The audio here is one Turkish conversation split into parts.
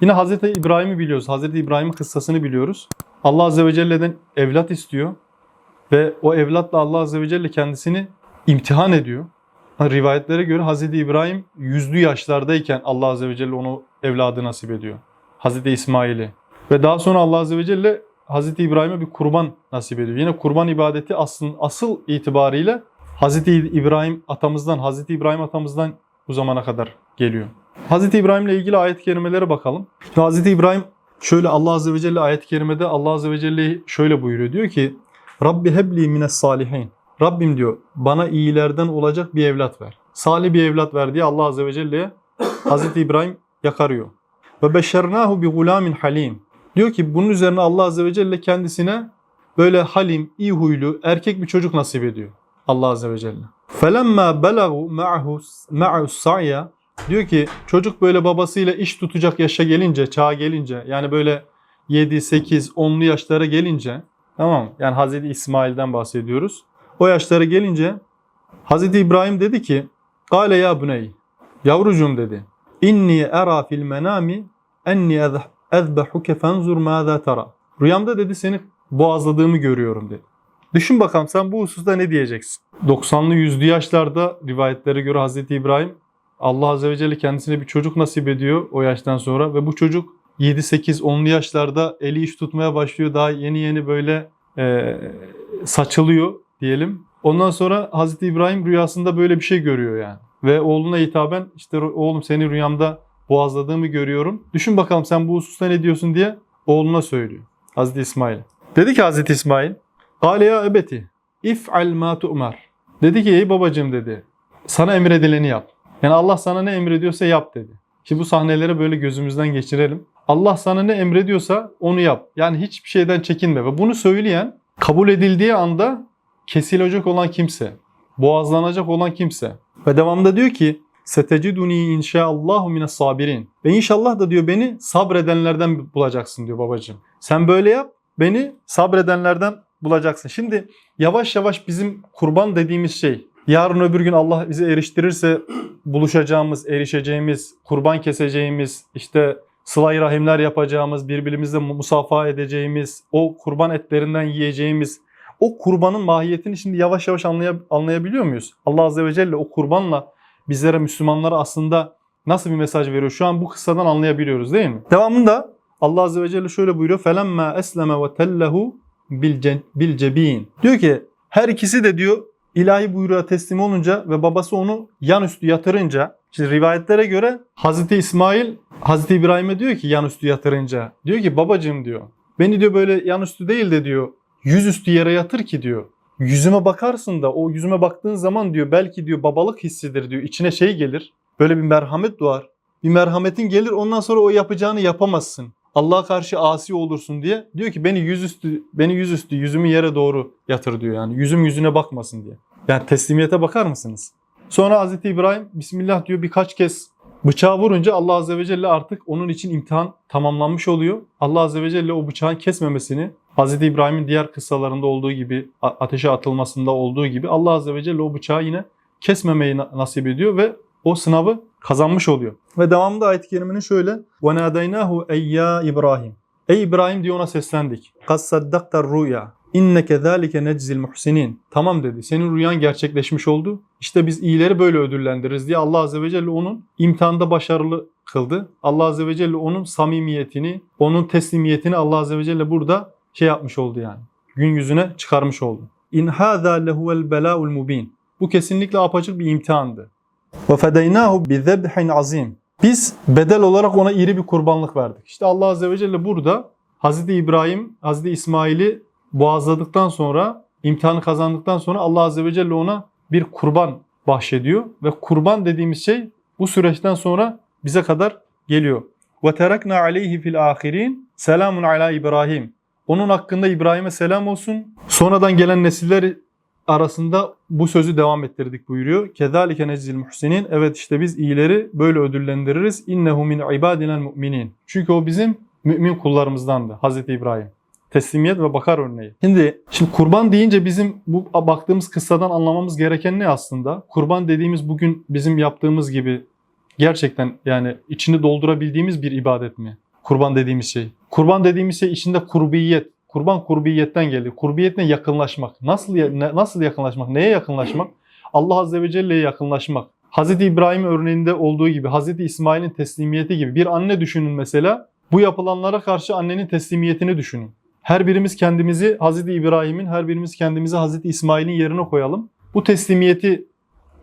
Yine Hazreti İbrahim'i biliyoruz. Hazreti İbrahim'in kıssasını biliyoruz. Allah Azze ve Celle'den evlat istiyor. Ve o evlatla Allah Azze ve Celle kendisini imtihan ediyor. Rivayetlere göre Hazreti İbrahim yüzlü yaşlardayken Allah Azze ve Celle onu evladı nasip ediyor. Hazreti İsmail'i. Ve daha sonra Allah Azze ve Celle Hazreti İbrahim'e bir kurban nasip ediyor. Yine kurban ibadeti aslında asıl itibariyle Hazreti İbrahim atamızdan, Hazreti İbrahim atamızdan bu zamana kadar geliyor. Hazreti İbrahim ile ilgili ayet-i kerimelere bakalım. Şimdi Hazreti İbrahim şöyle Allah Azze ve Celle ayet-i kerimede Allah Azze ve Celle şöyle buyuruyor. Diyor ki Rabbi hebli mines salihin. Rabbim diyor bana iyilerden olacak bir evlat ver. Salih bir evlat ver diye Allah Azze ve Celle'ye Hazreti İbrahim yakarıyor. Ve beşernahu bi gulamin halim. Diyor ki bunun üzerine Allah Azze ve Celle kendisine böyle halim, iyi huylu, erkek bir çocuk nasip ediyor. Allah Azze ve Celle. Belagu ma'ahu ma'u sa'ya diyor ki çocuk böyle babasıyla iş tutacak yaşa gelince, çağa gelince yani böyle 7, 8, 10'lu yaşlara gelince tamam? Yani Hazreti İsmail'den bahsediyoruz. O yaşlara gelince Hazreti İbrahim dedi ki Kale ya buney yavrucuğum dedi. İnni era fil menami enni ezbehuke fenzur mâzâ tera. Rüyamda dedi seni boğazladığımı görüyorum dedi. Düşün bakalım sen bu hususta ne diyeceksin? 90'lı 100'lü yaşlarda rivayetlere göre Hazreti İbrahim Allah Azze ve Celle kendisine bir çocuk nasip ediyor o yaştan sonra ve bu çocuk 7, 8, 10'lu yaşlarda eli iş tutmaya başlıyor. Daha yeni yeni böyle e, saçılıyor diyelim. Ondan sonra Hazreti İbrahim rüyasında böyle bir şey görüyor yani. Ve oğluna hitaben işte oğlum seni rüyamda boğazladığımı görüyorum. Düşün bakalım sen bu hususta ne diyorsun diye oğluna söylüyor. Hazreti İsmail. Dedi ki Hazreti İsmail Kale ya ebeti if'al ma tu'mar. Dedi ki ey babacığım dedi sana emredileni yap. Yani Allah sana ne emrediyorsa yap dedi. Şimdi bu sahneleri böyle gözümüzden geçirelim. Allah sana ne emrediyorsa onu yap. Yani hiçbir şeyden çekinme. Ve bunu söyleyen kabul edildiği anda kesilecek olan kimse. Boğazlanacak olan kimse. Ve devamında diyor ki Seteciduni inşaallahu mines sabirin. Ve inşallah da diyor beni sabredenlerden bulacaksın diyor babacığım. Sen böyle yap beni sabredenlerden bulacaksın. Şimdi yavaş yavaş bizim kurban dediğimiz şey yarın öbür gün Allah bizi eriştirirse buluşacağımız, erişeceğimiz, kurban keseceğimiz, işte sıla rahimler yapacağımız, birbirimizle musafaha edeceğimiz, o kurban etlerinden yiyeceğimiz, o kurbanın mahiyetini şimdi yavaş yavaş anlay- anlayabiliyor muyuz? Allah Azze ve Celle o kurbanla bizlere, Müslümanlara aslında nasıl bir mesaj veriyor? Şu an bu kıssadan anlayabiliyoruz değil mi? Devamında Allah Azze ve Celle şöyle buyuruyor. فَلَمَّا اَسْلَمَ وَتَلَّهُ بِالْجَب۪ينَ Diyor ki her ikisi de diyor ilahi buyruğa teslim olunca ve babası onu yan üstü yatırınca Şimdi rivayetlere göre Hazreti İsmail Hazreti İbrahim'e diyor ki yan üstü yatırınca diyor ki babacığım diyor beni diyor böyle yan üstü değil de diyor yüzüstü yere yatır ki diyor yüzüme bakarsın da o yüzüme baktığın zaman diyor belki diyor babalık hissidir diyor içine şey gelir böyle bir merhamet doğar bir merhametin gelir ondan sonra o yapacağını yapamazsın. Allah'a karşı asi olursun diye diyor ki beni yüzüstü beni yüzüstü yüzümü yere doğru yatır diyor yani yüzüm yüzüne bakmasın diye. Yani teslimiyete bakar mısınız? Sonra Hazreti İbrahim Bismillah diyor birkaç kez bıçağı vurunca Allah Azze ve Celle artık onun için imtihan tamamlanmış oluyor. Allah Azze ve Celle o bıçağın kesmemesini Hazreti İbrahim'in diğer kıssalarında olduğu gibi ateşe atılmasında olduğu gibi Allah Azze ve Celle o bıçağı yine kesmemeyi na- nasip ediyor ve o sınavı kazanmış oluyor. Ve devamında ayet-i kerimenin şöyle وَنَادَيْنَاهُ اَيَّا İbrahim Ey İbrahim diye ona seslendik. قَدْ صَدَّقْتَ الرُّؤْيَا İnneke zâlike neczil muhsinin. Tamam dedi. Senin rüyan gerçekleşmiş oldu. İşte biz iyileri böyle ödüllendiririz diye Allah Azze ve Celle onun imtihanda başarılı kıldı. Allah Azze ve Celle onun samimiyetini, onun teslimiyetini Allah Azze ve Celle burada şey yapmış oldu yani. Gün yüzüne çıkarmış oldu. İn hâzâ lehuvel belâul mubin. Bu kesinlikle apaçık bir imtihandı. Ve fedeynâhu bi zebhin azim. Biz bedel olarak ona iri bir kurbanlık verdik. İşte Allah Azze ve Celle burada Hazreti İbrahim, Hazreti İsmail'i boğazladıktan sonra, imtihanı kazandıktan sonra Allah Azze ve Celle ona bir kurban bahşediyor. Ve kurban dediğimiz şey bu süreçten sonra bize kadar geliyor. Ve terakna aleyhi fil ahirin selamun ala İbrahim. Onun hakkında İbrahim'e selam olsun. Sonradan gelen nesiller arasında bu sözü devam ettirdik buyuruyor. Kezalike nezzil muhsinin. Evet işte biz iyileri böyle ödüllendiririz. İnnehu min ibadinel mu'minin. Çünkü o bizim mümin kullarımızdandı Hazreti İbrahim. Teslimiyet ve bakar örneği. Şimdi, şimdi kurban deyince bizim bu baktığımız kıssadan anlamamız gereken ne aslında? Kurban dediğimiz bugün bizim yaptığımız gibi gerçekten yani içini doldurabildiğimiz bir ibadet mi? Kurban dediğimiz şey. Kurban dediğimiz şey içinde kurbiyet. Kurban kurbiyetten gelir. Kurbiyet ne? Yakınlaşmak. Nasıl nasıl yakınlaşmak? Neye yakınlaşmak? Allah Azze ve Celle'ye yakınlaşmak. Hazreti İbrahim örneğinde olduğu gibi, Hazreti İsmail'in teslimiyeti gibi bir anne düşünün mesela. Bu yapılanlara karşı annenin teslimiyetini düşünün. Her birimiz kendimizi Hazreti İbrahim'in, her birimiz kendimizi Hazreti İsmail'in yerine koyalım. Bu teslimiyeti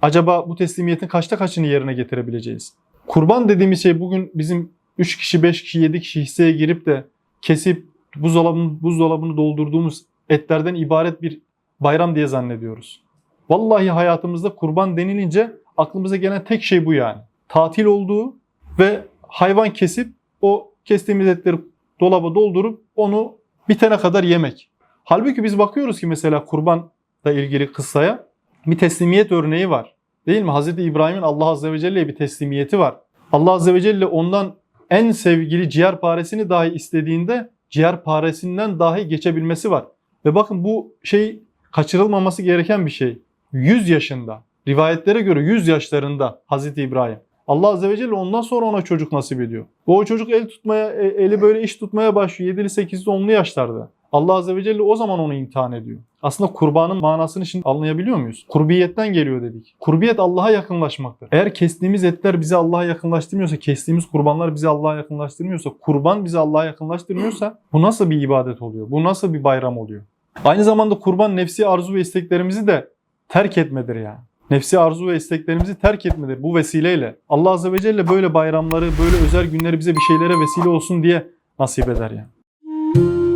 acaba bu teslimiyetin kaçta kaçını yerine getirebileceğiz? Kurban dediğimiz şey bugün bizim 3 kişi, 5 kişi, 7 kişi hisseye girip de kesip buzdolabını, buzdolabını doldurduğumuz etlerden ibaret bir bayram diye zannediyoruz. Vallahi hayatımızda kurban denilince aklımıza gelen tek şey bu yani. Tatil olduğu ve hayvan kesip o kestiğimiz etleri dolaba doldurup onu bitene kadar yemek. Halbuki biz bakıyoruz ki mesela kurbanla ilgili kıssaya bir teslimiyet örneği var. Değil mi? Hazreti İbrahim'in Allah Azze ve Celle'ye bir teslimiyeti var. Allah Azze ve Celle ondan en sevgili ciğerparesini dahi istediğinde ciğerparesinden dahi geçebilmesi var. Ve bakın bu şey kaçırılmaması gereken bir şey. 100 yaşında, rivayetlere göre 100 yaşlarında Hazreti İbrahim. Allah Azze ve Celle ondan sonra ona çocuk nasip ediyor. O çocuk el tutmaya, e- eli böyle iş tutmaya başlıyor 7'li 8'li 10'lu yaşlarda. Allah Azze ve Celle o zaman onu imtihan ediyor. Aslında kurbanın manasını şimdi anlayabiliyor muyuz? Kurbiyetten geliyor dedik. Kurbiyet Allah'a yakınlaşmaktır. Eğer kestiğimiz etler bizi Allah'a yakınlaştırmıyorsa, kestiğimiz kurbanlar bizi Allah'a yakınlaştırmıyorsa, kurban bizi Allah'a yakınlaştırmıyorsa bu nasıl bir ibadet oluyor? Bu nasıl bir bayram oluyor? Aynı zamanda kurban nefsi arzu ve isteklerimizi de terk etmedir yani. Nefsi arzu ve isteklerimizi terk etmedir bu vesileyle. Allah Azze ve Celle böyle bayramları, böyle özel günleri bize bir şeylere vesile olsun diye nasip eder yani.